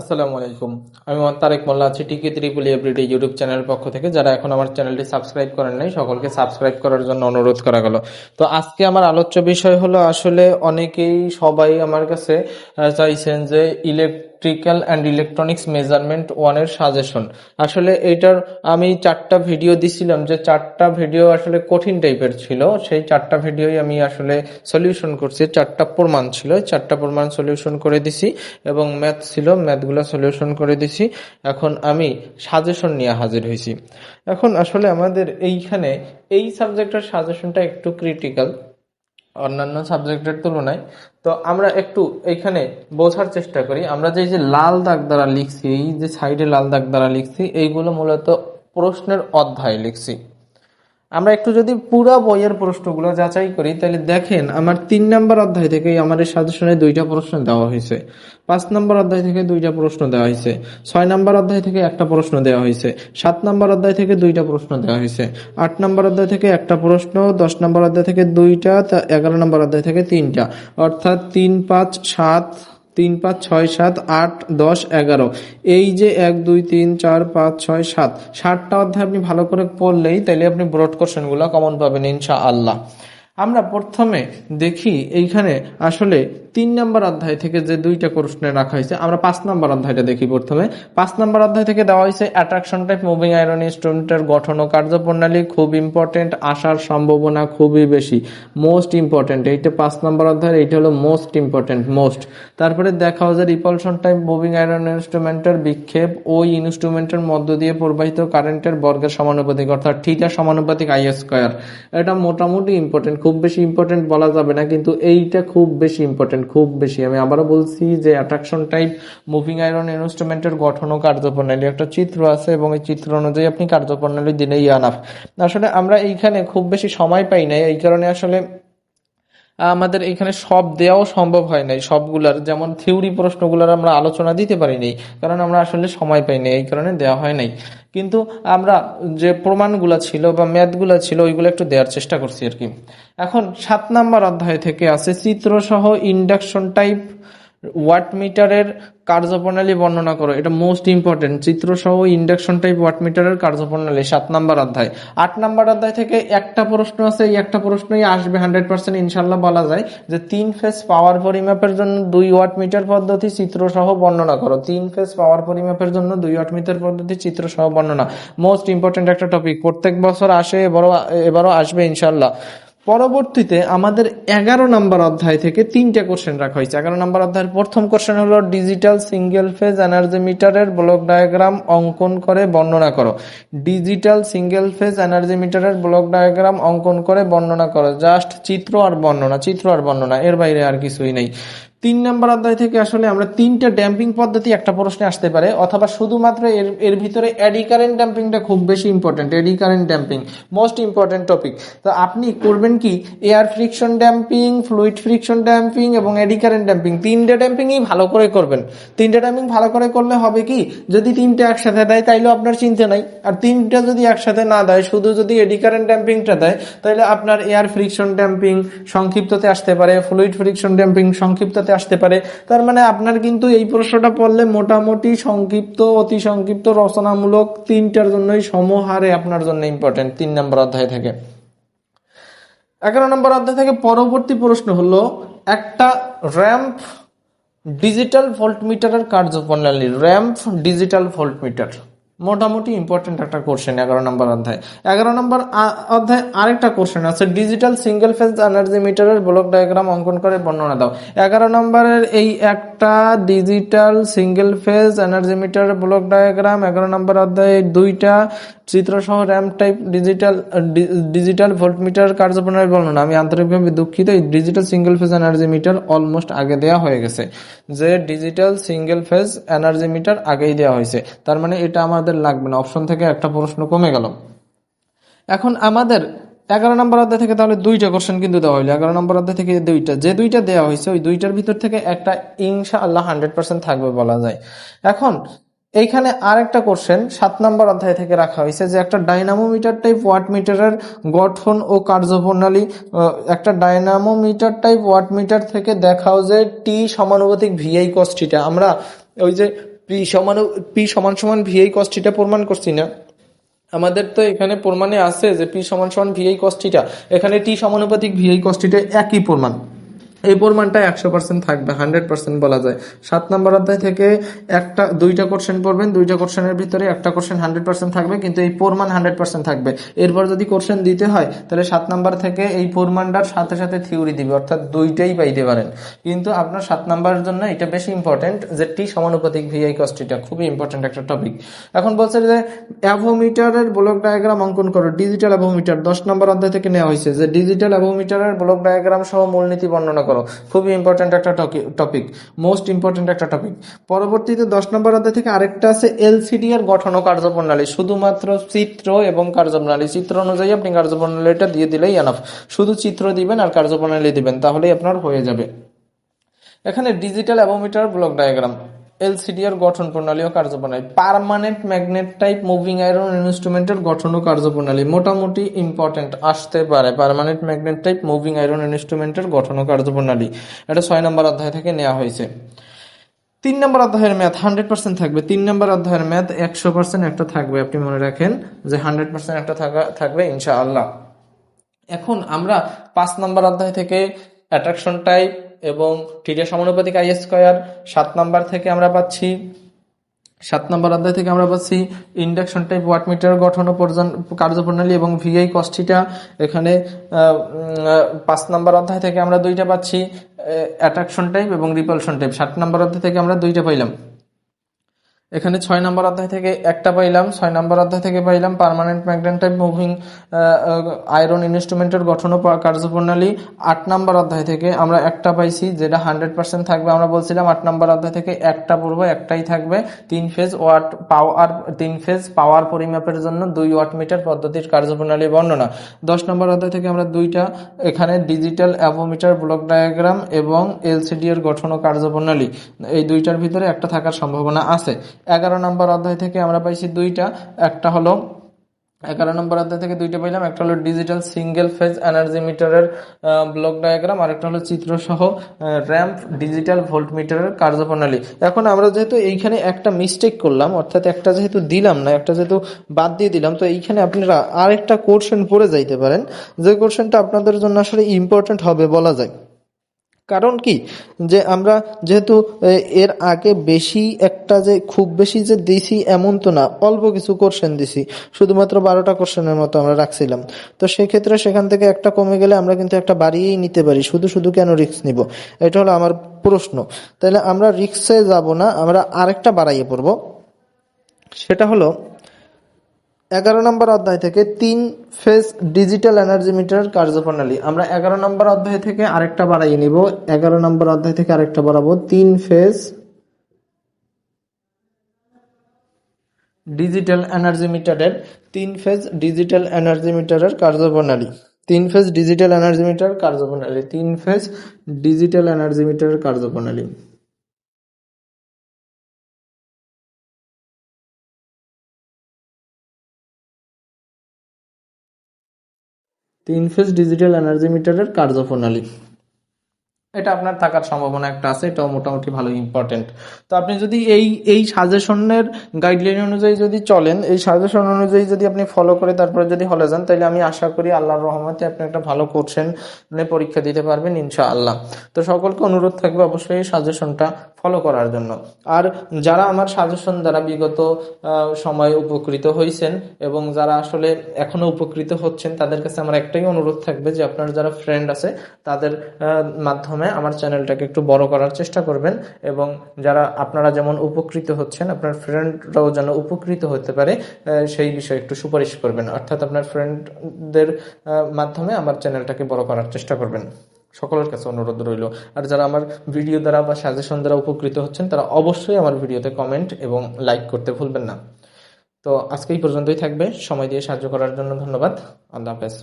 আসসালামু আলাইকুম। আমি মোহাম্মদ তারেক মোল্লা আছি টিকি ত্রিপুলি এভরিডে ইউটিউব চ্যানেল পক্ষ থেকে। যারা এখন আমার চ্যানেলটি সাবস্ক্রাইব করেন নাই, সকলকে সাবস্ক্রাইব করার জন্য অনুরোধ করা গেল। তো আজকে আমার আলোচ্য বিষয় হলো আসলে অনেকেই সবাই আমার কাছে চাইছেন যে ইলেকট্রিক্যাল অ্যান্ড ইলেকট্রনিক্স মেজারমেন্ট ওয়ানের সাজেশন আসলে এইটার আমি চারটা ভিডিও দিছিলাম, যে চারটা ভিডিও আসলে কঠিন টাইপের ছিল, সেই চারটা ভিডিওই আমি আসলে সলিউশন করছি। চারটা প্রমাণ ছিল চারটা প্রমাণ সলিউশন করে দিছি এবং ম্যাথ ছিল ম্যাথগুলো সলিউশন করে দিছি। এখন আমি সাজেশন নিয়ে হাজির হয়েছি। এখন আসলে আমাদের এইখানে এই সাবজেক্টের সাজেশনটা একটু ক্রিটিক্যাল অন্যান্য সাবজেক্টের তুলনায়। তো আমরা একটু এখানে বোঝার চেষ্টা করি। আমরা যে যে লাল দাগ দ্বারা লিখছি, এই যে সাইডে লাল দাগ দ্বারা লিখছি, এইগুলো মূলত প্রশ্নের অধ্যায় লিখছি। আমরা একটু যদি পুরা বইয়ের প্রশ্নগুলো যাচাই করি, তাহলে দেখেন আমার তিন নম্বর অধ্যায় থেকে আমার এই সাজেশনে দুইটা প্রশ্ন দেওয়া হয়েছে। পাঁচ নম্বর অধ্যায় থেকে দুইটা প্রশ্ন দেওয়া হয়েছে। ছয় নম্বর অধ্যায় থেকে একটা প্রশ্ন দেওয়া হয়েছে। সাত নম্বর অধ্যায় থেকে দুইটা প্রশ্ন দেওয়া হয়েছে। আট নম্বর অধ্যায় থেকে একটা প্রশ্ন, দশ নম্বর অধ্যায় থেকে দুইটা এগারো নম্বর অধ্যায় থেকে তিনটা। অর্থাৎ তিন, পাঁচ, সাত তিন পাঁচ ছয় সাত আট দশ এগারো। এই যে এক, দুই, তিন, চার, পাঁচ, ছয়, সাত, সাতটা অধ্যায় আপনি ভালো করে পড়লেই তাইলে আপনি ব্রড কোশ্চেনগুলো কমন পাবেন ইনশা আল্লাহ আমরা প্রথমে দেখি এইখানে আসলে তিন নম্বর অধ্যায় থেকে যে দুইটা প্রশ্ন রাখা হয়েছে, আমরা পাঁচ নম্বর অধ্যায়টা দেখি প্রথমে। পাঁচ নম্বর অধ্যায় থেকে দেওয়া হয়েছে অ্যাট্রাকশন টাইপ মুভিং আয়রন ইনস্ট্রুমেন্টের গঠন ও কার্যপ্রণালী খুব ইম্পর্টেন্ট আসার সম্ভাবনা খুবই বেশি মোস্ট ইম্পর্টেন্ট এইটা পাঁচ নম্বর অধ্যায় এইটা হলো মোস্ট ইম্পর্টেন্ট মোস্ট তারপরে দেখা যায় রিপালশন টাইপ মুভিং আয়রন ইনস্ট্রুমেন্টের বিক্ষেপ, ওই ইনস্ট্রুমেন্টের মধ্য দিয়ে প্রবাহিত কারেন্টের বর্গের সমানুপাতিক, অর্থাৎ থিটা সমানুপাতিক আই স্কোয়ার এটা মোটামুটি ইম্পর্টেন্ট খুব বেশি ইম্পর্টেন্ট বলা যাবে না, কিন্তু এইটা খুব বেশি ইম্পর্টেন্ট খুব বেশি। আমি আবারও বলছি যে অ্যাট্রাকশন টাইপ মুভিং আয়রন ইনস্ট্রুমেন্টের গঠন ও কার্যপ্রণালী। একটা চিত্র আছে এবং এই চিত্র অনুযায়ী আপনি কার্যপ্রণালী দিলেই আনাফ আসলে আমরা এইখানে খুব বেশি সময় পাই নাই। এই কারণে আসলে আমাদের এখানে সব দেওয়াও সম্ভব হয় নাই। সবগুলার যেমন থিওরি প্রশ্নগুলোর আমরা আলোচনা দিতে পারিনি, কারণ আমরা আসলে সময় পাইনি, এই কারণে দেওয়া হয় নাই। কিন্তু আমরা যে প্রমাণগুলো ছিল বা ম্যাথগুলো ছিল, ওইগুলো একটু দেওয়ার চেষ্টা করছি আর কি। এখন সাত নাম্বার অধ্যায় থেকে আছে, চিত্রসহ ইন্ডাকশন টাইপ ওয়াট মিটারের কার্যপ্রণালী বর্ণনা করো। এটা মোস্ট ইম্পর্টেন্ট চিত্রসহ ইন্ডাকশন টাইপ ওয়াট মিটারের কার্যপ্রণালী। সাত নাম্বার অধ্যায়। আট নাম্বার অধ্যায় থেকে একটা প্রশ্ন আছে। এই একটা প্রশ্নই আসবে হান্ড্রেড পার্সেন্ট ইনশাল্লাহ বলা যায় যে তিন ফেজ পাওয়ার পরিমাপের জন্য দুই ওয়াট মিটার পদ্ধতি চিত্রসহ বর্ণনা করো। তিন ফেজ পাওয়ার পরিমাপের জন্য দুই ওয়াট মিটার পদ্ধতি চিত্রসহ বর্ণনা। মোস্ট ইম্পর্টেন্ট একটা টপিক প্রত্যেক বছর আসে, এবারও এবারও আসবে ইনশাল্লাহ পরবর্তীতে আমাদের এগারো নম্বর অধ্যায় থেকে তিনটা কোশ্চেন রাখা হয়েছে। এগারো নম্বর অধ্যায়ের প্রথম কোশ্চেন হলো ডিজিটাল সিঙ্গেল ফেজ এনার্জি মিটারের ব্লক ডায়াগ্রাম অঙ্কন করে বর্ণনা করো। ডিজিটাল সিঙ্গেল ফেজ এনার্জি মিটারের ব্লক ডায়াগ্রাম অঙ্কন করে বর্ণনা করো। জাস্ট চিত্র আর বর্ণনা, চিত্র আর বর্ণনা, এর বাইরে আর কিছুই নেই। তিন নম্বর অধ্যায় থেকে আসলে আমরা তিনটা ড্যাম্পিং পদ্ধতি একটা প্রশ্নে আসতে পারে, অথবা শুধুমাত্র এর এর ভিতরে এডি কারেন্ট ড্যাম্পিংটা খুব বেশি important eddy current damping most important topic তো আপনি করবেন কি air friction damping fluid friction damping এবং এডি কারেন্ট ড্যাম্পিং তিনটা ড্যাম্পিংই ভালো করে করবেন। তিনটা ড্যাম্পিং ভালো করে করলে হবে কি, যদি তিনটা একসাথে দেয় তাইলে আপনার চিন্তা নাই, আর তিনটা যদি একসাথে না দেয়, শুধু যদি এডি কারেন্ট ড্যাম্পিংটা দেয় তাহলে আপনার এয়ার ফ্রিকশন ড্যাম্পিং সংক্ষিপ্ততে আসতে পারে ফ্লুইড ফ্রিকশন ড্যাম্পিং সংক্ষিপ্ততে আসতে পারে। তার মানে আপনার কিন্তু এই প্রশ্নটা পড়লে মোটামুটি সংক্ষিপ্ত, অতি সংক্ষিপ্ত, রচনামূলক তিনটার জন্যই সমহারে আপনার জন্য ইম্পর্টেন্ট তিন নম্বর অধ্যায় থেকে। এগারো নম্বর অধ্যায় থেকে পরবর্তী প্রশ্ন হলো, একটা র্যাম্প ডিজিটাল ভোল্ট মিটারের কার্যপ্রণালী র্যাম্প ডিজিটাল ভোল্ট মিটার মোটামুটি ইম্পর্টেন্ট একটা কোশ্চেন এগারো নম্বর অধ্যায়। এগারো নম্বর অধ্যায় আরেকটা কোশ্চেন আছে। ডিজিটাল সিঙ্গেল ফেজ এনার্জি মিটারের ব্লক ডায়াগ্রাম অঙ্কন করে বর্ণনা দাও। এগারো নম্বরের এই একটা ডিজিটাল সিঙ্গেল ফেজ এনার্জি মিটারের ব্লক ডায়াগ্রাম এগারো নম্বর অধ্যায়ে দুইটা চিত্রসহ ramp type digital digital volt meter কার্যপ্রণালী বর্ণনা। আমি আন্তরিকভাবে দুঃখিত, এই digital single phase energy meter almost আগে দেওয়া হয়ে গেছে, যে digital single phase energy meter আগেই দেওয়া হয়েছে। তার মানে এটা আমাদের লাগবে না। অপশন থেকে একটা প্রশ্ন কমে গেল। এখন আমাদের এগারো নম্বর অধ্যায় থেকে তাহলে দুইটা কোশ্চেন কিন্তু দেওয়া হইল। এগারো নম্বর অধ্যায় থেকে দুইটা। যে দুইটা দেওয়া হয়েছে ওই দুইটার ভিতর থেকে একটা ইনশা আল্লাহ হান্ড্রেড পার্সেন্ট থাকবে বলা যায়। এখন, এইখানে আরেকটা কোশ্চেন সাত নম্বর অধ্যায় থেকে রাখা হয়েছে যে একটা ডাইনামোমিটার টাইপ ওয়াট মিটারের গঠন ও কার্যপ্রণালী একটা ডাইনামোমিটার টাইপ ওয়াট মিটার থেকে দেখাও যে টি সমানুপাতিক ভিআই কস্টিটা আমরা ওই যে পি সমান পি সমান সমান ভিআই কস্টিটা প্রমাণ করছি না। আমাদের তো এখানে প্রমাণে আছে যে পি সমান সমান ভিআই কস্টিটা এখানে টি সমানুপাতিক ভিআই কস্টিটা একই প্রমাণ। এই প্রমাণটা একশো পার্সেন্ট থাকবে হান্ড্রেড পার্সেন্ট বলা যায়। সাত নম্বর অধ্যায় থেকে একটা, দুইটা কোশ্চেন পড়বেন, দুইটা কোশ্চেনের ভিতরে একটা কোশ্চেন হান্ড্রেড পার্সেন্ট থাকবে, কিন্তু এই প্রমাণ হান্ড্রেড পার্সেন্ট থাকবে। এরপর যদি কোশ্চেন দিতে হয়, তাহলে সাত নাম্বার থেকে এই প্রমাণটার সাথে সাথে থিওরি দিবে, অর্থাৎ দুইটাই পাইতে পারেন। কিন্তু আপনার সাত নাম্বারের জন্য এটা বেশি ইম্পর্টেন্ট যে টি সমানুপাতিক ভিআই কস্টিটা খুবই ইম্পর্টেন্ট একটা টপিক এখন বলছে যে অ্যাভোমিটারের ব্লক ডায়াগ্রাম অঙ্কন করো ডিজিটাল অ্যাভোমিটার। দশ নম্বর অধ্যায় থেকে নেওয়া হয়েছে যে ডিজিটাল অ্যাভোমিটারের ব্লক ডায়াগ্রাম সহ মূলনীতি বর্ণনা করো। খুবই ইম্পর্টেন্ট একটা টপিক মোস্ট ইম্পর্টেন্ট একটা টপিক পরবর্তীতে দশ নম্বর অধ্যায় থেকে আরেকটা আছে এলসিডি এর গঠন ও কার্যপ্রণালী। শুধুমাত্র চিত্র এবং কার্যপ্রণালী। চিত্র অনুযায়ী আপনি কার্যপ্রণালীটা দিয়ে দিলেই এনাফ শুধু চিত্র দিবেন আর কার্যপ্রণালী দিবেন, তাহলেই আপনার হয়ে যাবে। এখানে ডিজিটাল অ্যাবোমিটার ব্লক ডায়াগ্রাম এলসিডিআর গঠন প্রণালী ও কার্যপ্রণালী। Permanent magnet type moving iron ইনস্ট্রুমেন্টের গঠন ও কার্যপ্রণালী মোটামুটি ইম্পর্টেন্ট আসতে পারে। Permanent magnet type moving iron ইনস্ট্রুমেন্টের গঠন ও কার্যপ্রণালী। এটা ছয় নম্বর অধ্যায় থেকে নেওয়া হয়েছে। তিন নম্বর অধ্যায়ের ম্যাথ হান্ড্রেড পার্সেন্ট থাকবে। তিন নম্বর অধ্যায়ের ম্যাথ একশো পার্সেন্ট একটা থাকবে। আপনি মনে রাখেন যে হান্ড্রেড পার্সেন্ট একটা থাকা, থাকবে ইনশাআল্লাহ। এখন আমরা পাঁচ নম্বর অধ্যায় থেকে অ্যাট্রাকশন টাইপ এবং থিটা সমানুপাতিক আই স্কোয়ার সাত নম্বর থেকে আমরা পাচ্ছি। সাত নম্বর অধ্যায় থেকে আমরা পাচ্ছি ইন্ডাকশন টাইপ ওয়াট মিটার গঠন ও কার্যপ্রণালী এবং ভিআই কষ্টিটা এখানে পাঁচ নম্বর অধ্যায় থেকে আমরা দুইটা পাচ্ছি অ্যাট্রাকশন টাইপ এবং রিপালশন টাইপ সাত নম্বর অধ্যায় থেকে আমরা দুইটা পাইলাম। এখানে ছয় নম্বর অধ্যায় থেকে একটা পাইলাম, ছয় নম্বর অধ্যায় থেকে পাইলাম permanent magnet type moving iron ইনস্ট্রুমেন্টের গঠন ও কার্যপ্রণালী। আট নম্বর অধ্যায় থেকে আমরা একটা পাইছি, যেটা হান্ড্রেড পার্সেন্ট থাকবে। আমরা বলছিলাম আট নম্বর অধ্যায় থেকে একটা পড়ব, একটাই থাকবে। তিন ফেজ ওয়াট পাওয়ার তিন ফেজ পাওয়ার পরিমাপের জন্য দুই ওয়াট মিটার পদ্ধতির কার্যপ্রণালী বর্ণনা। দশ নম্বর অধ্যায় থেকে আমরা দুইটা, এখানে ডিজিটাল অ্যাভোমিটার ব্লক ডায়াগ্রাম এবং এলসিডি এর গঠন ও কার্যপ্রণালী। এই দুইটার ভিতরে একটা থাকার সম্ভাবনা আছে। এগারো নম্বর অধ্যায় থেকে আমরা পাইছি দুইটা। একটা হলো এগারো নম্বর অধ্যায় থেকে দুইটা পাইলাম, একটা হলো ডিজিটাল সিঙ্গেল ফেজ এনার্জি মিটারের ব্লক ডায়াগ্রাম আর একটা হলো চিত্র সহ র্যাম্প ডিজিটাল ভোল্ট মিটারের কার্যপ্রণালী। এখন আমরা যেহেতু এইখানে একটা মিস্টেক করলাম, অর্থাৎ একটা যেহেতু দিলাম না, একটা যেহেতু বাদ দিয়ে দিলাম, তো এইখানে আপনারা আরেকটা কোর্শন পড়ে যাইতে পারেন। যে কোর্শনটা আপনাদের জন্য আসলে ইম্পর্টেন্ট হবে বলা যায়। কারণ কি? যে আমরা যেহেতু এর আগে বেশি একটা যে, খুব বেশি যে দিছি এমন তো না, অল্প কিছু কোশ্চেন দিছি, শুধুমাত্র বারোটা কোশ্চেনের মতো আমরা রাখছিলাম। তো সেক্ষেত্রে সেখান থেকে একটা কমে গেলে আমরা কিন্তু একটা বাড়িয়েই নিতে পারি, শুধু শুধু কেন রিস্ক নিব? এটা হলো আমার প্রশ্ন। তাহলে আমরা রিক্সে যাব না, আমরা আরেকটা বাড়াইয়ে পড়ব। সেটা হলো এগারো নম্বর অধ্যায় থেকে তিন ফেজ ডিজিটাল এনার্জি মিটার কার্যপ্রণালী। আমরা এগারো নম্বর অধ্যায় থেকে আরেকটা বাড়াইয়ে নিব। এগারো নম্বর অধ্যায় থেকে আরেকটা বাড়াবো। তিন ফেজ ডিজিটাল এনার্জি মিটারের, তিন ফেজ ডিজিটাল এনার্জি মিটারের কার্যপ্রণালী। তিন ফেজ ডিজিটাল এনার্জি মিটার কার্যপ্রণালী। তিন ফেজ ডিজিটাল এনার্জি মিটারের কার্যপ্রণালী। তিন ফেজ ডিজিটাল এনার্জি মিটারের কার্যপ্রণালী। এটা আপনার থাকার সম্ভাবনা একটা আছে এটাও মোটামুটি ভালো ইম্পর্টেন্ট তো আপনি যদি এই এই সাজেশনের গাইডলাইন অনুযায়ী যদি চলেন এই সাজেশন অনুযায়ী যদি আপনি ফলো করে তারপরে যদি হলে যান তাহলে আমি আশা করি আল্লাহর রহমতে আপনি একটা ভালো কোশ্চেন পরীক্ষা দিতে পারবেন ইনশা আল্লাহ তো সকলকে অনুরোধ থাকবে অবশ্যই এই সাজেশনটা ফলো করার জন্য। আর যারা আমার সাজেশন দ্বারা বিগত সময়ে উপকৃত হয়েছেন এবং যারা আসলে এখনও উপকৃত হচ্ছেন তাদের কাছে আমার একটাই অনুরোধ থাকবে যে আপনার যারা ফ্রেন্ড আছে তাদের আহ, মাধ্যমে আমার চ্যানেলটাকে একটু বড় করার চেষ্টা করবেন এবং যারা আপনারা যেমন উপকৃত হচ্ছেন, আপনার ফ্রেন্ডরাও যেন উপকৃত হতে পারে সেই বিষয়ে একটু সুপারিশ করবেন। অর্থাৎ আপনার ফ্রেন্ডদের মাধ্যমে আমার চ্যানেলটাকে বড় করার চেষ্টা করবেন। সকলের কাছে অনুরোধ রইল। আর যারা আমার ভিডিও দ্বারা বা সাজেশন দ্বারা উপকৃত হচ্ছেন, তারা অবশ্যই আমার ভিডিওতে কমেন্ট এবং লাইক করতে ভুলবেন না। তো আজকে এই পর্যন্তই থাকবে। সময় দিয়ে সাহায্য করার জন্য ধন্যবাদ। আল্লাহ হাফেজ।